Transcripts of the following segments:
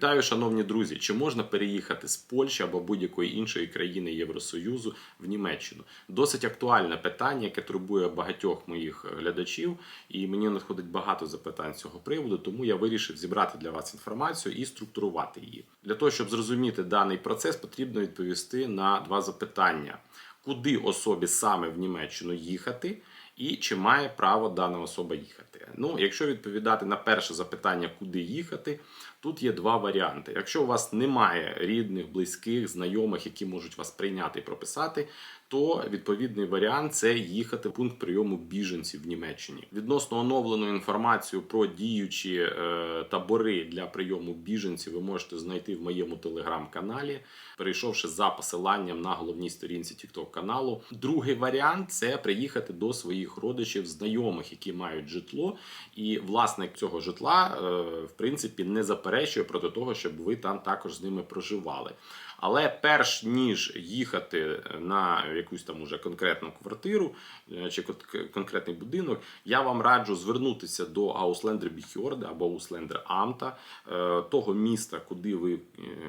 Вітаю, шановні друзі! Чи можна переїхати з Польщі або будь-якої іншої країни Євросоюзу в Німеччину? Досить актуальне питання, яке турбує багатьох моїх глядачів, і мені надходить багато запитань з цього приводу, тому я вирішив зібрати для вас інформацію і структурувати її. Для того, щоб зрозуміти даний процес, потрібно відповісти на два запитання: куди особі саме в Німеччину їхати? І чи має право дана особа їхати? Ну, якщо відповідати на перше запитання, куди їхати, тут є два варіанти. Якщо у вас немає рідних, близьких, знайомих, які можуть вас прийняти і прописати, то відповідний варіант це їхати в пункт прийому біженців в Німеччині. Відносно оновлену інформацію про діючі е, табори для прийому біженців, ви можете знайти в моєму телеграм-каналі, перейшовши за посиланням на головній сторінці TikTok каналу. Другий варіант це приїхати до своїх родичів, знайомих, які мають житло, і власник цього житла, е, в принципі, не заперечує проти того, щоб ви там також з ними проживали. Але перш ніж їхати на якусь там уже конкретну квартиру е, чи конкретний будинок, я вам раджу звернутися до Ауслендер Біхьорда або Ауслендер Амта, е, того міста, куди ви е,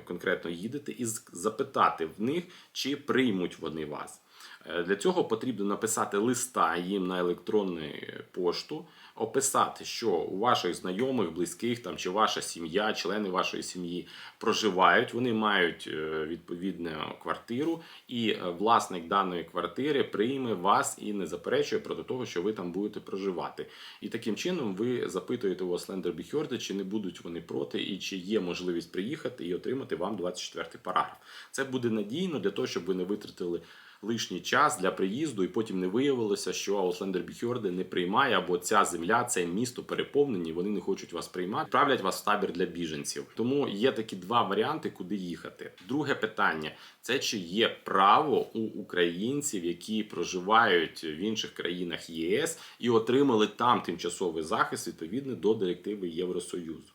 конкретно їдете, і запитати в них, чи приймуть вони вас. Е, Для цього потрібно написати листа їм на електронну пошту, описати, що у ваших знайомих, близьких там чи ваша сім'я, члени вашої сім'ї проживають. Вони мають е, відповідну квартиру, і е, власник даної квартири прийме вас і не заперечує проти того, що ви там будете проживати. І таким чином ви запитуєте у Ослендер Біхьорда, чи не будуть вони проти, і чи є можливість приїхати і отримати вам 24 параграф. Це буде надійно для того, щоб ви не витратили лишній час для приїзду, і потім не виявилося, що Ауслендер Біхьорде не приймає, або ця земля, це місто переповнені, вони не хочуть вас приймати, правлять вас в табір для біженців. Тому є такі два варіанти, куди їхати. Друге питання: це чи є право у українців, які проживають в інших країнах ЄС і отримали там тимчасовий захист відповідно до директиви Євросоюзу.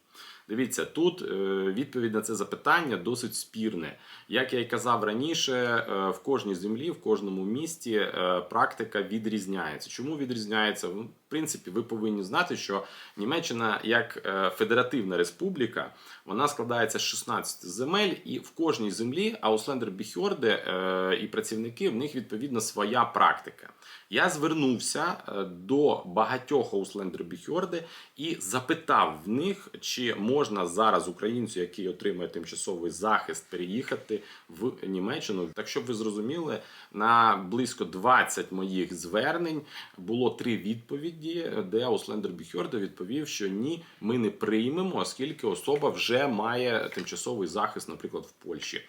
Дивіться, тут е, відповідь на це запитання досить спірне. Як я й казав раніше, е, в кожній землі, в кожному місті е, практика відрізняється. Чому відрізняється? Принципі, ви повинні знати, що Німеччина як е, федеративна республіка, вона складається з 16 земель, і в кожній землі Ауслендер Біхьорде е, і працівники в них відповідно своя практика. Я звернувся е, до багатьох Ауслендер Біхьорде і запитав в них, чи можна зараз українцю, який отримує тимчасовий захист, переїхати в Німеччину. Так щоб ви зрозуміли, на близько 20 моїх звернень було три відповіді, де Ауслендер Біхьорде відповів, що ні, ми не приймемо, оскільки особа вже має тимчасовий захист, наприклад, в Польщі.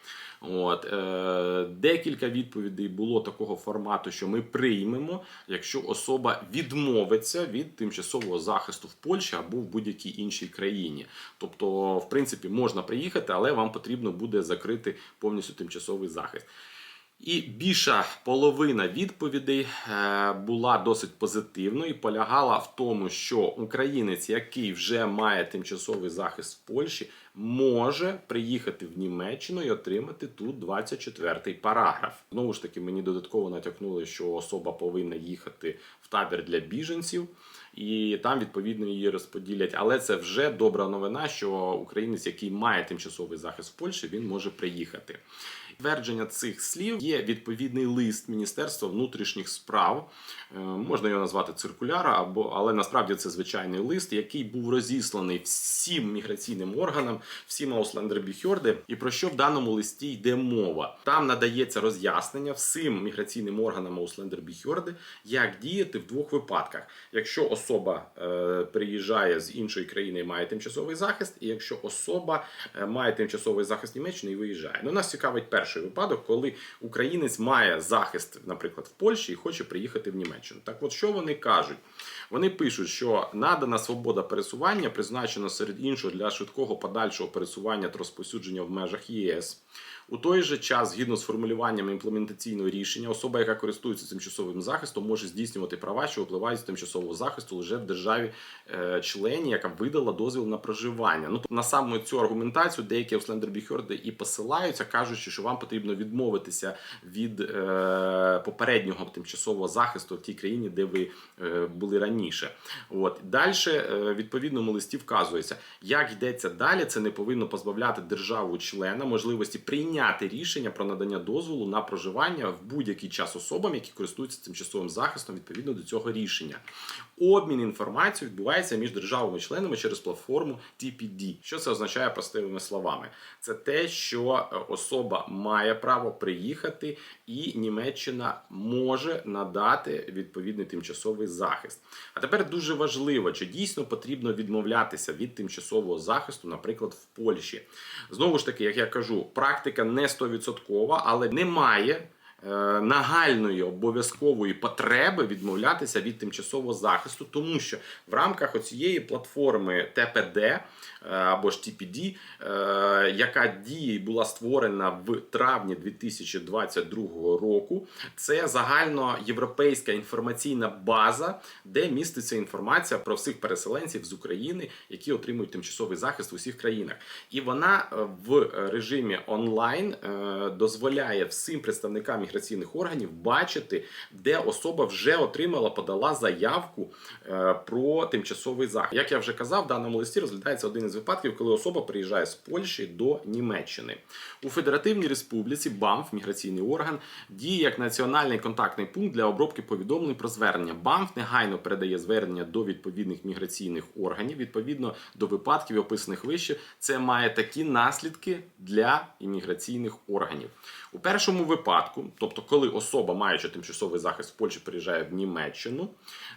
От е, декілька відповідей було такого формату, що ми приймемо, якщо особа відмовиться від тимчасового захисту в Польщі або в будь-якій іншій країні. Тобто, в принципі, можна приїхати, але вам потрібно буде закрити повністю тимчасовий захист. І більша половина відповідей е, була досить позитивною і полягала в тому, що українець, який вже має тимчасовий захист в Польщі, може приїхати в Німеччину і отримати тут 24-й параграф. Знову ж таки, мені додатково натякнули, що особа повинна їхати в табір для біженців, і там відповідно її розподілять. Але це вже добра новина, що українець, який має тимчасовий захист в Польщі, він може приїхати. Твердження цих слів є відповідний лист Міністерства внутрішніх справ. Е, Можна його назвати циркуляра, або але насправді це звичайний лист, який був розісланий всім міграційним органам, всім Ауслендербіхьорди. І про що в даному листі йде мова? Там надається роз'яснення всім міграційним органам Ауслендербіхьорди, як діяти в двох випадках: якщо особа е, приїжджає з іншої країни і має тимчасовий захист, і якщо особа е, має тимчасовий захист Німеччини і виїжджає. Ну, нас цікавить перший випадок, коли українець має захист, наприклад, в Польщі і хоче приїхати в Німеччину. Так от що вони кажуть? Вони пишуть, що надана свобода пересування призначена серед іншого для швидкого подальшого пересування та розповсюдження в межах ЄС. У той же час, згідно з формулюванням імплементаційного рішення, особа, яка користується тимчасовим захистом, може здійснювати права, що випливають з тимчасового захисту лише в державі е, яка видала дозвіл на проживання. Ну на саме цю аргументацію деякі Ауслендербіхьорди і посилаються, кажучи, що вам потрібно відмовитися від е, попереднього тимчасового захисту в тій країні, де ви е, були раніше. От далі е, відповідному листі вказується, як йдеться далі. Це не повинно позбавляти державу-члена можливості прийняти рішення про надання дозволу на проживання в будь-який час особам, які користуються тимчасовим захистом відповідно до цього рішення. Обмін інформацією відбувається між державами-членами через платформу TPD. Що це означає простими словами? Це те, що е, особа має право приїхати, і Німеччина може надати відповідний тимчасовий захист. А тепер дуже важливо, чи дійсно потрібно відмовлятися від тимчасового захисту, наприклад, в Польщі. Знову ж таки, як я кажу, практика не 100%, але немає нагальної обов'язкової потреби відмовлятися від тимчасового захисту, тому що в рамках оцієї платформи ТПД е, або ж TPD, е, яка діє була створена в травні 2022 року, це загальноєвропейська інформаційна база, де міститься інформація про всіх переселенців з України, які отримують тимчасовий захист в усіх країнах. І вона е, в режимі онлайн е, дозволяє всім представникам міграційних органів бачити, де особа вже отримала, подала заявку е, про тимчасовий захист. Як я вже казав, в даному листі розглядається один із випадків, коли особа приїжджає з Польщі до Німеччини. У Федеративній Республіці БАМФ, міграційний орган, діє як національний контактний пункт для обробки повідомлень про звернення. БАМФ негайно передає звернення до відповідних міграційних органів відповідно до випадків, описаних вище. Це має такі наслідки для імміграційних органів. У першому випадку, тобто, коли особа, маючи тимчасовий захист в Польщі, приїжджає в Німеччину,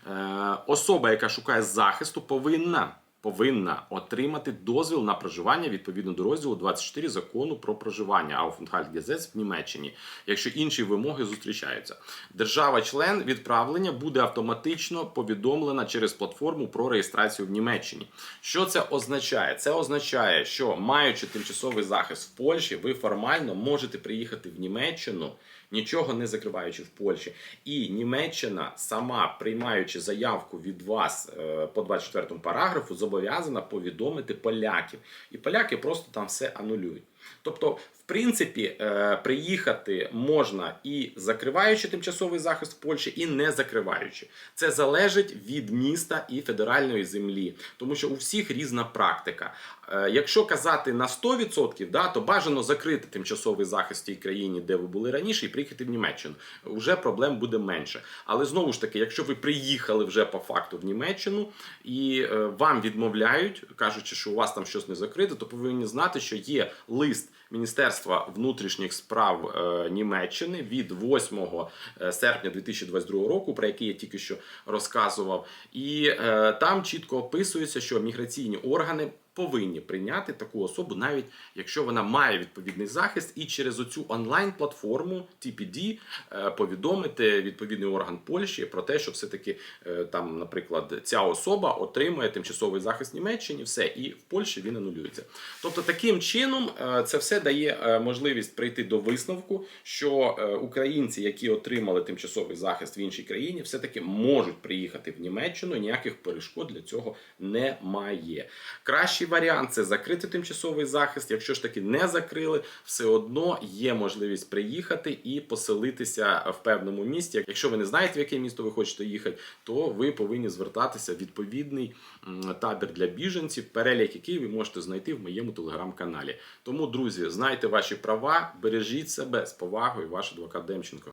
е, особа, яка шукає захисту, повинна. Повинна отримати дозвіл на проживання відповідно до розділу 24 закону про проживання Aufenthaltsgesetz в Німеччині, якщо інші вимоги зустрічаються. Держава-член відправлення буде автоматично повідомлена через платформу про реєстрацію в Німеччині. Що це означає? Це означає, що маючи тимчасовий захист в Польщі, ви формально можете приїхати в Німеччину. Нічого не закриваючи в Польщі, і Німеччина сама приймаючи заявку від вас е, по 24 параграфу, зобов'язана повідомити поляків, і поляки просто там все анулюють. Тобто, в принципі, е, приїхати можна і закриваючи тимчасовий захист в Польщі, і не закриваючи. Це залежить від міста і федеральної землі, тому що у всіх різна практика. Е, Якщо казати на 100%, да, то бажано закрити тимчасовий захист в тій країні, де ви були раніше, і приїхати в Німеччину. Уже проблем буде менше. Але знову ж таки, якщо ви приїхали вже по факту в Німеччину і е, вам відмовляють, кажучи, що у вас там щось не закрите, то повинні знати, що є лист Міністерства внутрішніх справ е, Німеччини від 8 серпня 2022 року, про який я тільки що розказував, і е, там чітко описується, що міграційні органи. Повинні прийняти таку особу, навіть якщо вона має відповідний захист, і через оцю онлайн-платформу TPD е, повідомити відповідний орган Польщі про те, що все-таки е, там, наприклад, ця особа отримує тимчасовий захист Німеччині, все, і в Польщі він анулюється. Тобто, таким чином е, це все дає можливість прийти до висновку, що українці, які отримали тимчасовий захист в іншій країні, все-таки можуть приїхати в Німеччину. Ніяких перешкод для цього немає. Кращий варіант це закрити тимчасовий захист. Якщо ж таки не закрили, все одно є можливість приїхати і поселитися в певному місті. Якщо ви не знаєте, в яке місто ви хочете їхати, то ви повинні звертатися в відповідний табір для біженців, перелік який ви можете знайти в моєму телеграм-каналі. Тому, друзі, знайте ваші права, бережіть себе з повагою, ваш адвокат Демченко.